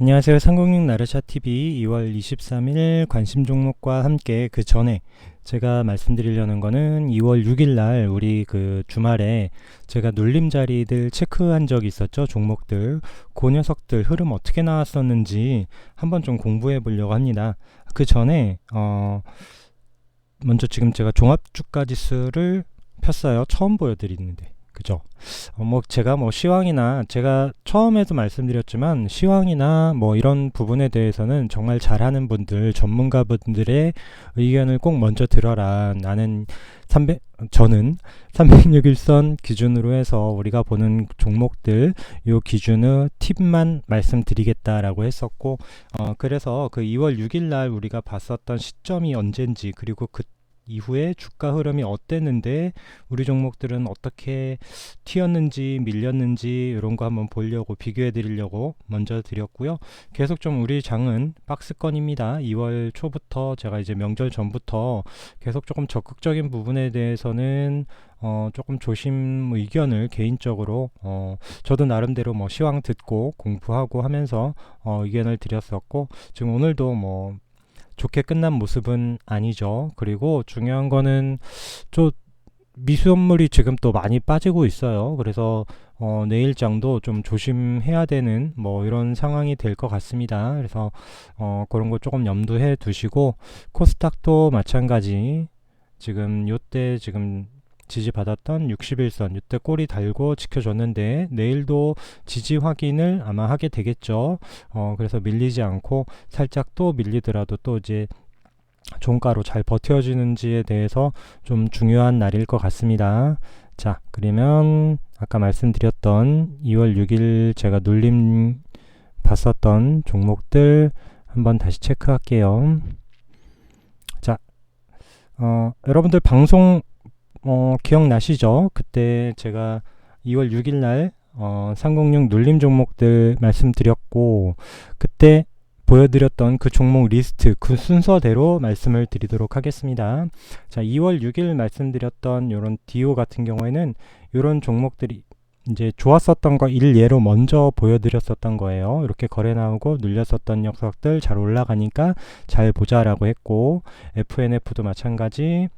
안녕하세요. 상공육 나르샤 TV 2월 23일 관심 종목과 함께 그 전에 제가 말씀드리려는 거는 2월 6일 날 우리 그 주말에 제가 눌림 자리들 체크한 적이 있었죠. 종목들. 그 녀석들 흐름 어떻게 나왔었는지 한번 좀 공부해 보려고 합니다. 그 전에 어 먼저 지금 제가 종합 주가 지수를 폈어요. 처음 보여드리는데. 그죠? 어, 뭐 제가 뭐 시황이나 제가 처음에도 말씀드렸지만 시황이나 뭐 이런 부분에 대해서는 정말 잘하는 분들 전문가분들의 의견을 꼭 먼저 들어라. 나는 300 저는 306일선 기준으로 해서 우리가 보는 종목들 요 기준의 팁만 말씀드리겠다라고 했었고 어 그래서 그 2월 6일 날 우리가 봤었던 시점이 언젠지 그리고 그 이후에 주가 흐름이 어땠는데 우리 종목들은 어떻게 튀었는지 밀렸는지 이런 거 한번 보려고 비교해 드리려고 먼저 드렸고요. 계속 좀 우리 장은 박스권입니다. 2월 초부터 제가 이제 명절 전부터 계속 조금 적극적인 부분에 대해서는 어, 조금 조심 의견을 개인적으로 어, 저도 나름대로 뭐 시황 듣고 공부하고 하면서 어, 의견을 드렸었고 지금 오늘도 뭐 좋게 끝난 모습은 아니죠. 그리고 중요한 거는 좀 미수연물이 지금 또 많이 빠지고 있어요. 그래서 어, 내일장도 좀 조심해야 되는 뭐 이런 상황이 될 것 같습니다. 그래서 어, 그런 거 조금 염두해 두시고 코스닥도 마찬가지 지금 요때 지금 지지받았던 61선 이때 꼬리 달고 지켜줬는데 내일도 지지 확인을 아마 하게 되겠죠. 어, 그래서 밀리지 않고 살짝 또 밀리더라도 또 이제 종가로 잘 버텨지는지에 대해서 좀 중요한 날일 것 같습니다. 자, 그러면 아까 말씀드렸던 2월 6일 제가 눌림 봤었던 종목들 한번 다시 체크할게요. 자, 어, 여러분들 방송 어, 기억나시죠? 그때 제가 2월 6일 날 어, 306 눌림 종목들 말씀드렸고 그때 보여드렸던 그 종목 리스트 그 순서대로 말씀을 드리도록 하겠습니다. 자, 2월 6일 말씀드렸던 이런 디오 같은 경우에는 이런 종목들이 이제 좋았었던 거 일예로 먼저 보여드렸었던 거예요. 이렇게 거래 나오고 눌렸었던 녀석들 잘 올라가니까 잘 보자라고 했고 FNF도 마찬가지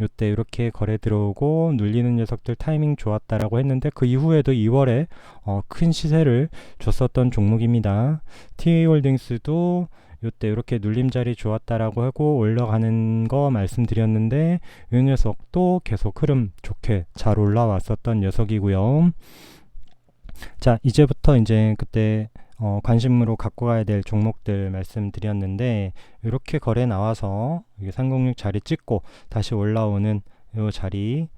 요때 이렇게 거래 들어오고 눌리는 녀석들 타이밍 좋았다라고 했는데 그 이후에도 2월에 어, 큰 시세를 줬었던 종목입니다. TA홀딩스도 요때 이렇게 눌림자리 좋았다라고 하고 올라가는 거 말씀드렸는데 이 녀석도 계속 흐름 좋게 잘 올라왔었던 녀석이고요. 자 이제부터 이제 그때 어, 관심으로 갖고 가야 될 종목들 말씀드렸는데 이렇게 거래 나와서 이게 306 자리 찍고 다시 올라오는 요 자리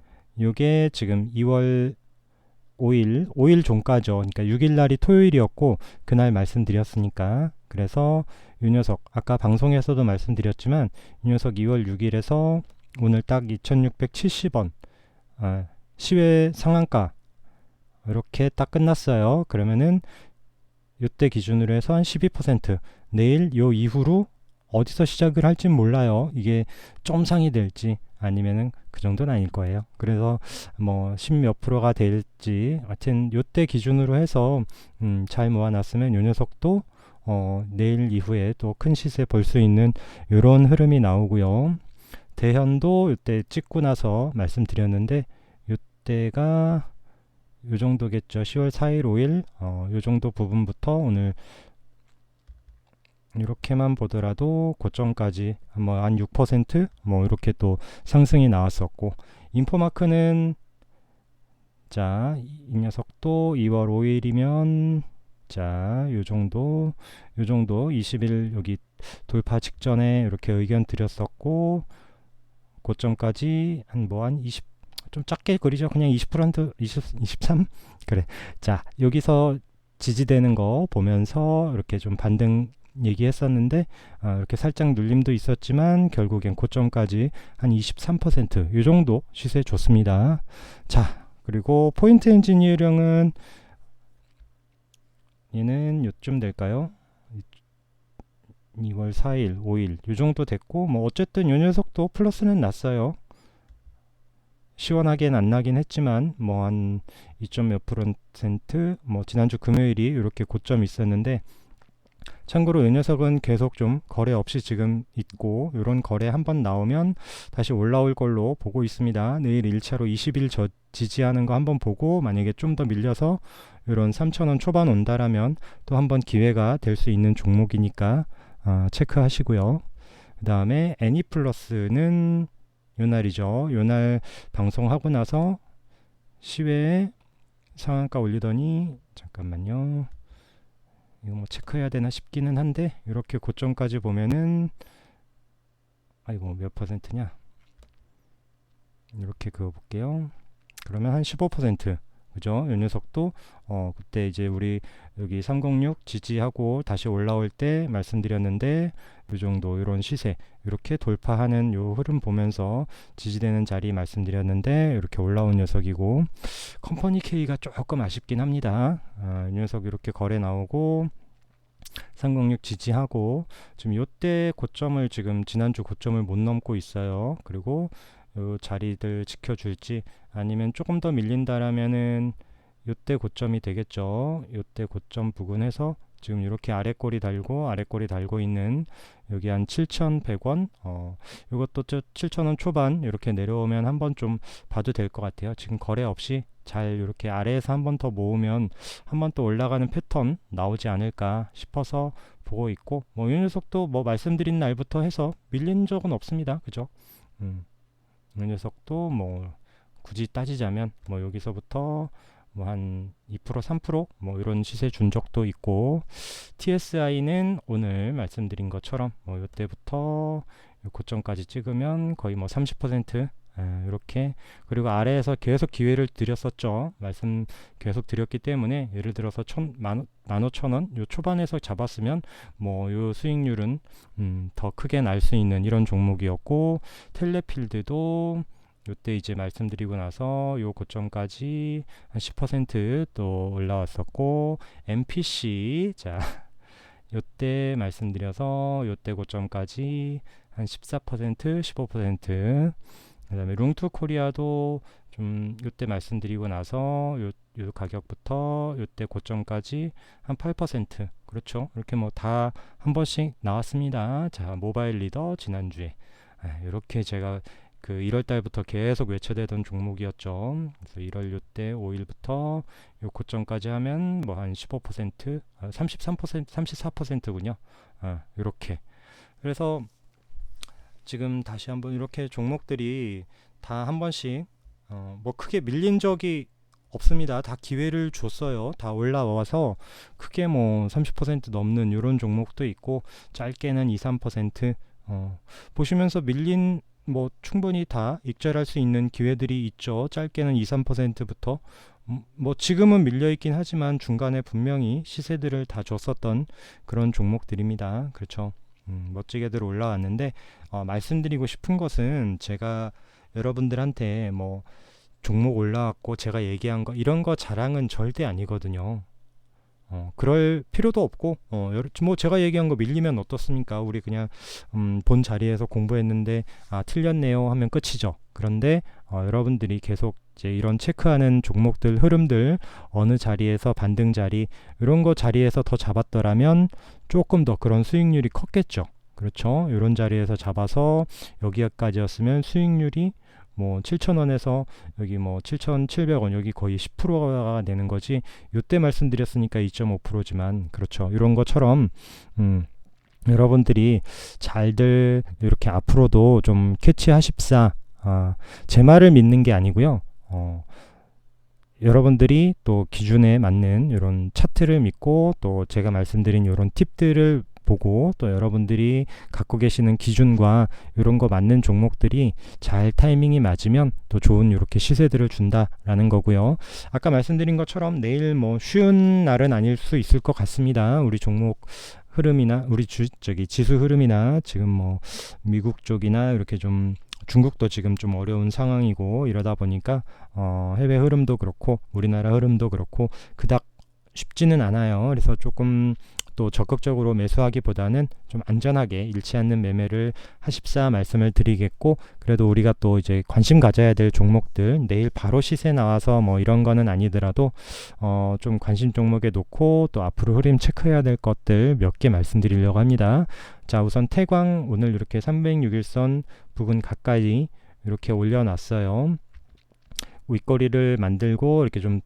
요게 지금 2월 5일 5일 종가죠. 그러니까 6일 날이 토요일이었고 그날 말씀드렸으니까 그래서 이 녀석 아까 방송에서도 말씀드렸지만 이 녀석 2월 6일에서 오늘 딱 2670원 아, 시외 상한가 이렇게 딱 끝났어요. 그러면은 요때 기준으로 해서 한 12% 내일 요 이후로 어디서 시작을 할지 몰라요. 이게 점상이 될지 아니면은 그 정도는 아닐 거예요. 그래서 뭐 10몇 프로가 될지 하여튼 요때 기준으로 해서 음, 잘 모아놨으면 요 녀석도 어, 내일 이후에 또 큰 시세 볼 수 있는 요런 흐름이 나오고요. 대현도 요때 찍고 나서 말씀드렸는데 요때가 요 정도겠죠. 10월 4일, 5일 어, 요 정도 부분부터 오늘 이렇게만 보더라도 고점까지 뭐한 6%뭐 이렇게 또 상승이 나왔었고 인포마크는 자, 이 녀석도 2월 5일이면 자, 요 정도 요 정도 20일 여기 돌파 직전에 이렇게 의견 드렸었고 고점까지 한 뭐한 뭐 한 20 좀 작게 그리죠. 그냥 20% 20, 23 그래. 자 여기서 지지되는 거 보면서 이렇게 좀 반등 얘기했었는데 어, 이렇게 살짝 눌림도 있었지만 결국엔 고점까지 한 23%이 정도 시세 좋습니다. 자 그리고 포인트 엔지니어링은 얘는 요쯤 될까요? 2월 4일, 5일 이 정도 됐고 뭐 어쨌든 요 녀석도 플러스는 났어요. 시원하게는 안 나긴 했지만 뭐 한 2. 몇 퍼센트 뭐 지난주 금요일이 이렇게 고점이 있었는데 참고로 이 녀석은 계속 좀 거래 없이 지금 있고 이런 거래 한번 나오면 다시 올라올 걸로 보고 있습니다. 내일 1차로 20일 저 지지하는 거 한번 보고 만약에 좀 더 밀려서 이런 3,000원 초반 온다라면 또 한번 기회가 될 수 있는 종목이니까 어, 체크하시고요. 그 다음에 애니플러스는 요날이죠. 요날 방송하고 나서 시외에 상한가 올리더니 잠깐만요. 이거 뭐 체크해야 되나 싶기는 한데 이렇게 고점까지 보면은 아이고 몇 퍼센트냐? 이렇게 그어 볼게요. 그러면 한 15% 그죠? 이 녀석도 어 그때 이제 우리 여기 306 지지하고 다시 올라올 때 말씀드렸는데 이 정도 이런 시세 이렇게 돌파하는 요 흐름 보면서 지지되는 자리 말씀드렸는데 이렇게 올라온 녀석이고 컴퍼니 K가 조금 아쉽긴 합니다. 아, 이 녀석 이렇게 거래 나오고 306 지지하고 지금 요때 고점을 지금 지난주 고점을 못 넘고 있어요. 그리고 요 자리들 지켜줄지 아니면 조금 더 밀린다라면은 요때 고점이 되겠죠. 요때 고점 부근에서 지금 이렇게 아래 꼬리 달고 아래 꼬리 달고 있는 여기 한 7,100원 어 이것도 7,000원 초반 이렇게 내려오면 한번 좀 봐도 될 것 같아요. 지금 거래 없이 잘 이렇게 아래에서 한 번 더 모으면 한 번 또 올라가는 패턴 나오지 않을까 싶어서 보고 있고 뭐이 녀석도 뭐 말씀드린 날부터 해서 밀린 적은 없습니다. 그죠? 음. 이 녀석도 뭐 굳이 따지자면 뭐 여기서부터 뭐 한 2% 3%뭐 이런 시세 준 적도 있고 TSI는 오늘 말씀드린 것처럼 뭐 이때부터 고점까지 찍으면 거의 뭐 30% 아, 이렇게 그리고 아래에서 계속 기회를 드렸었죠. 말씀 계속 드렸기 때문에 예를 들어서 천, 만, 만 오천 원 요 초반에서 잡았으면 뭐 요 수익률은 음, 더 크게 날 수 있는 이런 종목이었고 텔레필드도 요때 이제 말씀드리고 나서 요 고점까지 한 10%또 올라왔었고 MPC 자 요때 말씀드려서 요때 고점까지 한 14% 15% 그 다음에 룽투 코리아도 좀 요때 말씀드리고 나서 요, 요 가격부터 요때 고점까지 한 8% 그렇죠? 이렇게 뭐 다 한 번씩 나왔습니다. 자 모바일 리더 지난주에. 아, 이렇게 제가 그 1월 달부터 계속 외쳐대던 종목이었죠. 그래서 1월 요때 5일부터 요 고점까지 하면 뭐 한 15% 아, 33% 34%군요. 아, 이렇게. 그래서 지금 다시 한번 이렇게 종목들이 다 한 번씩 어, 뭐 크게 밀린 적이 없습니다. 다 기회를 줬어요. 다 올라와서 크게 뭐 30% 넘는 이런 종목도 있고 짧게는 2, 3% 어, 보시면서 밀린 뭐 충분히 다 익절할 수 있는 기회들이 있죠. 짧게는 2, 3%부터 음, 뭐 지금은 밀려 있긴 하지만 중간에 분명히 시세들을 다 줬었던 그런 종목들입니다. 그렇죠. 음, 멋지게들 올라왔는데 어, 말씀드리고 싶은 것은 제가 여러분들한테 뭐 종목 올라왔고 제가 얘기한 거 이런 거 자랑은 절대 아니거든요. 어, 그럴 필요도 없고, 어, 뭐 제가 얘기한 거 밀리면 어떻습니까? 우리 그냥, 음, 본 자리에서 공부했는데, 아, 틀렸네요 하면 끝이죠. 그런데, 어, 여러분들이 계속 이제 이런 체크하는 종목들, 흐름들, 어느 자리에서 반등 자리, 이런 거 자리에서 더 잡았더라면 조금 더 그런 수익률이 컸겠죠. 그렇죠. 이런 자리에서 잡아서 여기까지였으면 수익률이 뭐 7,000원에서 여기 뭐 7,700원 여기 거의 10%가 되는 거지. 요때 말씀드렸으니까 2.5%지만 그렇죠. 이런 것처럼 음 여러분들이 잘들 이렇게 앞으로도 좀 캐치하십사. 아, 제 말을 믿는 게 아니고요. 어, 여러분들이 또 기준에 맞는 이런 차트를 믿고 또 제가 말씀드린 이런 팁들을 보고 또 여러분들이 갖고 계시는 기준과 이런 거 맞는 종목들이 잘 타이밍이 맞으면 또 좋은 이렇게 시세들을 준다라는 거고요. 아까 말씀드린 것처럼 내일 뭐 쉬운 날은 아닐 수 있을 것 같습니다. 우리 종목 흐름이나 우리 주 저기 지수 흐름이나 지금 뭐 미국 쪽이나 이렇게 좀 중국도 지금 좀 어려운 상황이고 이러다 보니까 어 해외 흐름도 그렇고 우리나라 흐름도 그렇고 그닥 쉽지는 않아요. 그래서 조금 또 적극적으로 매수하기보다는 좀 안전하게 잃지 않는 매매를 하십사 말씀을 드리겠고 그래도 우리가 또 이제 관심 가져야 될 종목들 내일 바로 시세 나와서 뭐 이런 거는 아니더라도 어 좀 관심 종목에 놓고 또 앞으로 흐름 체크해야 될 것들 몇 개 말씀드리려고 합니다. 자 우선 태광 오늘 이렇게 306일선 부근 가까이 이렇게 올려놨어요. 윗거리를 만들고 이렇게 좀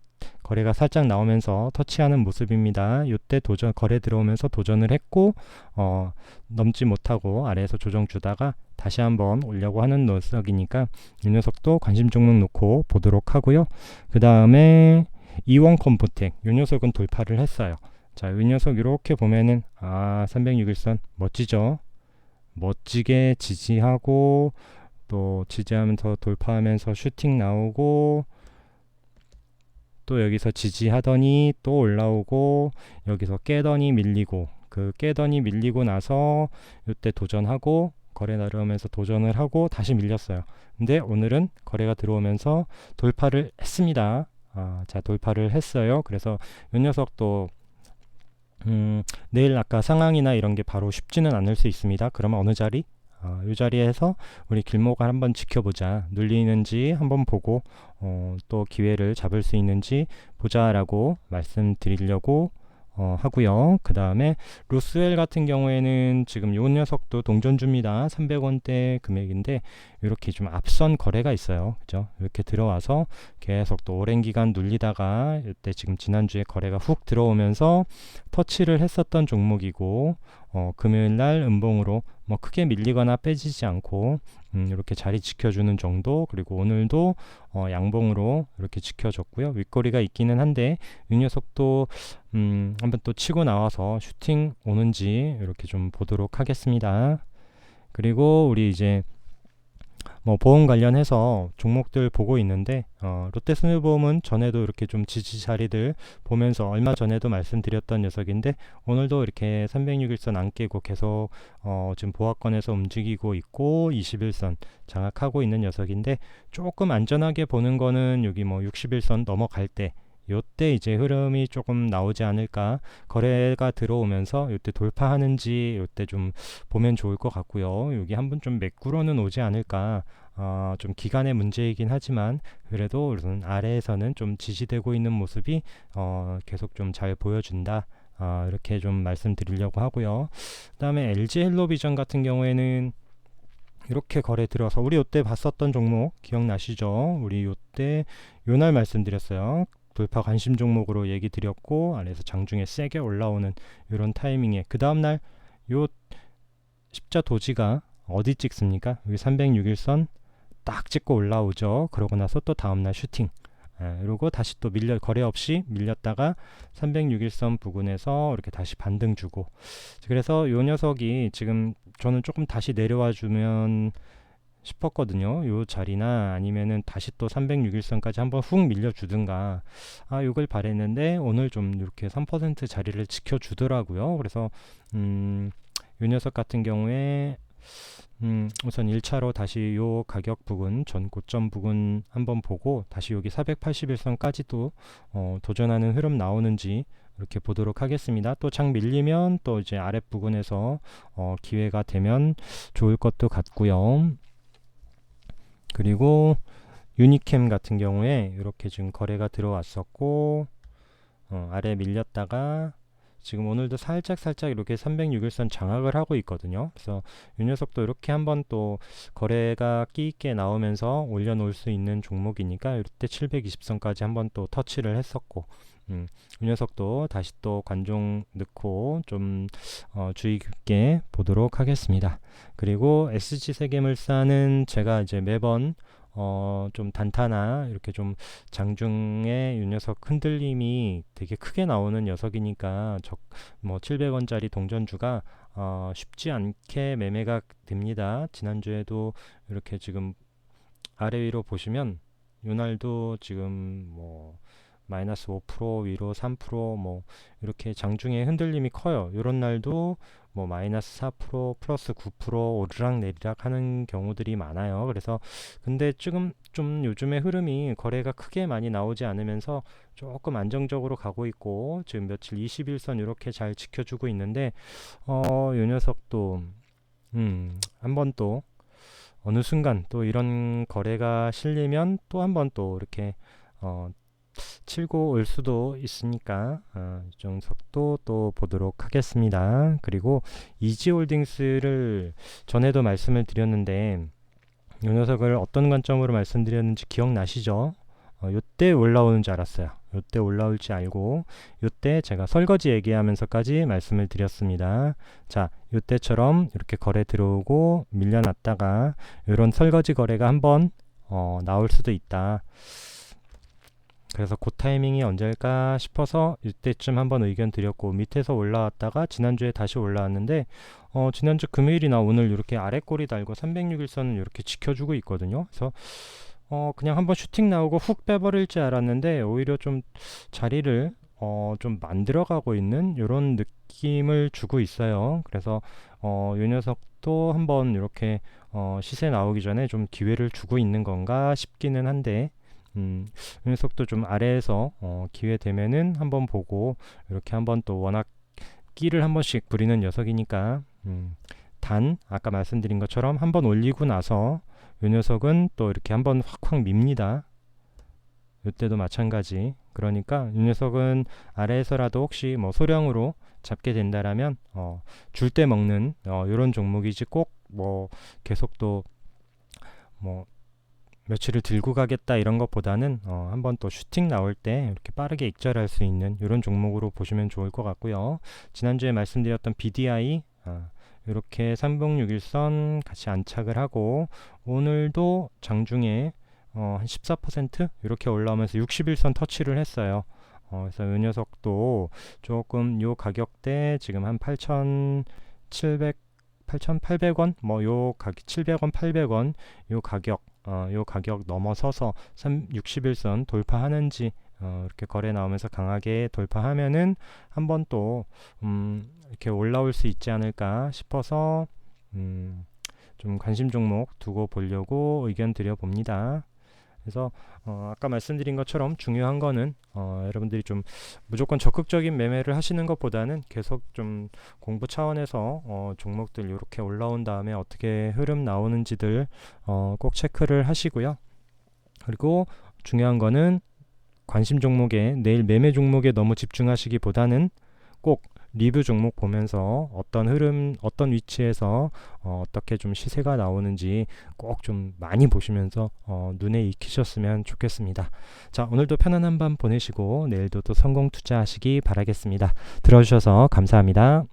거래가 살짝 나오면서 터치하는 모습입니다. 이때 도전 거래 들어오면서 도전을 했고 어, 넘지 못하고 아래에서 조정 주다가 다시 한번 올려고 하는 녀석이니까 이 녀석도 관심 종목 놓고 보도록 하고요. 그 다음에 이원 컴포텍 이 녀석은 돌파를 했어요. 자, 이 녀석 이렇게 보면은 아 306일선 멋지죠? 멋지게 지지하고 또 지지하면서 돌파하면서 슈팅 나오고 또 여기서 지지하더니 또 올라오고 여기서 깨더니 밀리고 그 깨더니 밀리고 나서 이때 도전하고 거래 나르면서 도전을 하고 다시 밀렸어요. 근데 오늘은 거래가 들어오면서 돌파를 했습니다. 아, 자 돌파를 했어요. 그래서 이 녀석도 음, 내일 아까 상황이나 이런 게 바로 쉽지는 않을 수 있습니다. 그러면 어느 자리? 어, 이 자리에서 우리 길목을 한번 지켜보자. 눌리는지 한번 보고 어, 또 기회를 잡을 수 있는지 보자라고 말씀드리려고 어, 하고요. 그 다음에 루스웰 같은 경우에는 지금 요 녀석도 동전주입니다. 300원대 금액인데 이렇게 좀 앞선 거래가 있어요. 그죠? 이렇게 들어와서 계속 또 오랜 기간 눌리다가 이때 지금 지난주에 거래가 훅 들어오면서 터치를 했었던 종목이고 어, 금요일 날 음봉으로 뭐 크게 밀리거나 빼지지 않고 음, 이렇게 자리 지켜주는 정도 그리고 오늘도 어, 양봉으로 이렇게 지켜줬고요. 윗거리가 있기는 한데 이 녀석도 음, 한번 또 치고 나와서 슈팅 오는지 이렇게 좀 보도록 하겠습니다. 그리고 우리 이제 뭐 보험 관련해서 종목들 보고 있는데 어, 롯데손해보험은 전에도 이렇게 좀 지지 자리들 보면서 얼마 전에도 말씀드렸던 녀석인데 오늘도 이렇게 306일선 안 깨고 계속 어, 지금 보합권에서 움직이고 있고 21선 장악하고 있는 녀석인데 조금 안전하게 보는 거는 여기 뭐 61선 넘어갈 때 요때 이제 흐름이 조금 나오지 않을까 거래가 들어오면서 요때 돌파하는지 요때 좀 보면 좋을 것 같고요 여기 한번 좀 매꾸러는 오지 않을까 어, 좀 기간의 문제이긴 하지만 그래도 우선 아래에서는 좀 지지되고 있는 모습이 어, 계속 좀 잘 보여준다 어, 이렇게 좀 말씀드리려고 하고요 그 다음에 LG 헬로비전 같은 경우에는 이렇게 거래 들어서 우리 요때 봤었던 종목 기억나시죠? 우리 요때 요날 말씀드렸어요. 돌파 관심 종목으로 얘기 드렸고 안에서 장중에 세게 올라오는 이런 타이밍에 그 다음날 요 십자 도지가 어디 찍습니까? 여기 306일선 딱 찍고 올라오죠. 그러고 나서 또 다음날 슈팅. 예, 그리고 다시 또 밀려 거래 없이 밀렸다가 306일선 부근에서 이렇게 다시 반등 주고 그래서 요 녀석이 지금 저는 조금 다시 내려와 주면 싶었거든요. 요 자리나 아니면은 다시 또 306일선까지 한번 훅 밀려주든가 아 이걸 바랬는데 오늘 좀 이렇게 3% 자리를 지켜주더라고요. 그래서 음, 요 녀석 같은 경우에 음, 우선 1차로 다시 요 가격 부근 전 고점 부근 한번 보고 다시 여기 481선까지도 어, 도전하는 흐름 나오는지 이렇게 보도록 하겠습니다. 또 장 밀리면 또 이제 아랫 부분에서 어, 기회가 되면 좋을 것도 같고요. 그리고 유니캠 같은 경우에 이렇게 지금 거래가 들어왔었고 어, 아래 밀렸다가 지금 오늘도 살짝 살짝 이렇게 306일선 장악을 하고 있거든요. 그래서 이 녀석도 이렇게 한번 또 거래가 끼 있게 나오면서 올려놓을 수 있는 종목이니까 이때 720선까지 한번 또 터치를 했었고 음, 이 녀석도 다시 또 관종 넣고 좀 어, 주의 깊게 보도록 하겠습니다. 그리고 SG 세계물산은 제가 이제 매번 어, 좀 단타나 이렇게 좀 장중에 이 녀석 흔들림이 되게 크게 나오는 녀석이니까 적, 뭐 700원짜리 동전주가 어, 쉽지 않게 매매가 됩니다. 지난주에도 이렇게 지금 아래 위로 보시면 요날도 지금 뭐 마이너스 5% 위로 3%뭐 이렇게 장중에 흔들림이 커요. 이런 날도 뭐 마이너스 4% 플러스 9% 오르락 내리락 하는 경우들이 많아요. 그래서 근데 지금 좀 요즘에 흐름이 거래가 크게 많이 나오지 않으면서 조금 안정적으로 가고 있고 지금 며칠 21선 이렇게 잘 지켜주고 있는데 어요 녀석도 음 한번 또 어느 순간 또 이런 거래가 실리면 또 한번 또 이렇게 어 치고 올 수도 있으니까 어, 정석도 또 보도록 하겠습니다. 그리고 이지홀딩스를 전에도 말씀을 드렸는데 이 녀석을 어떤 관점으로 말씀드렸는지 기억나시죠? 어, 요때 올라오는 줄 알았어요. 요때 올라올 지 알고 요때 제가 설거지 얘기하면서까지 말씀을 드렸습니다. 자, 요때처럼 이렇게 거래 들어오고 밀려났다가 이런 설거지 거래가 한번 어, 나올 수도 있다. 그래서 그 타이밍이 언제일까 싶어서 이때쯤 한번 의견 드렸고 밑에서 올라왔다가 지난주에 다시 올라왔는데 어, 지난주 금요일이나 오늘 이렇게 아래 꼬리 달고 306일선을 이렇게 지켜주고 있거든요. 그래서 어, 그냥 한번 슈팅 나오고 훅 빼버릴 줄 알았는데 오히려 좀 자리를 어, 좀 만들어가고 있는 이런 느낌을 주고 있어요. 그래서 어, 이 녀석도 한번 이렇게 어, 시세 나오기 전에 좀 기회를 주고 있는 건가 싶기는 한데 음, 이 녀석도 좀 아래에서 어, 기회 되면은 한번 보고 이렇게 한번 또 워낙 끼를 한 번씩 부리는 녀석이니까 음, 단 아까 말씀드린 것처럼 한번 올리고 나서 이 녀석은 또 이렇게 한번 확확 밉니다. 이때도 마찬가지. 그러니까 이 녀석은 아래에서라도 혹시 뭐 소량으로 잡게 된다라면 어, 줄 때 먹는 어, 이런 종목이지 꼭 뭐 계속 또뭐 며칠을 들고 가겠다 이런 것보다는 어, 한번 또 슈팅 나올 때 이렇게 빠르게 익절할 수 있는 이런 종목으로 보시면 좋을 것 같고요. 지난주에 말씀드렸던 BDI 아, 이렇게 306일선 같이 안착을 하고 오늘도 장중에 어, 한 14% 이렇게 올라오면서 60일선 터치를 했어요. 어, 그래서 이 녀석도 조금 요 가격대 지금 한 8,700 8,800원 뭐 요 가격 700원 800원 요 가격 어, 요 가격 넘어서서 3, 60일선 돌파하는지 어, 이렇게 거래 나오면서 강하게 돌파하면은 한번 또 음, 이렇게 올라올 수 있지 않을까 싶어서 음, 좀 관심 종목 두고 보려고 의견 드려 봅니다. 그래서 어, 아까 말씀드린 것처럼 중요한 거는 어, 여러분들이 좀 무조건 적극적인 매매를 하시는 것보다는 계속 좀 공부 차원에서 어, 종목들 이렇게 올라온 다음에 어떻게 흐름 나오는지들 어, 꼭 체크를 하시고요. 그리고 중요한 거는 관심 종목에 내일 매매 종목에 너무 집중하시기보다는 꼭 리뷰 종목 보면서 어떤 흐름, 어떤 위치에서 어, 어떻게 좀 시세가 나오는지 꼭 좀 많이 보시면서 어, 눈에 익히셨으면 좋겠습니다. 자, 오늘도 편안한 밤 보내시고 내일도 또 성공 투자하시기 바라겠습니다. 들어주셔서 감사합니다.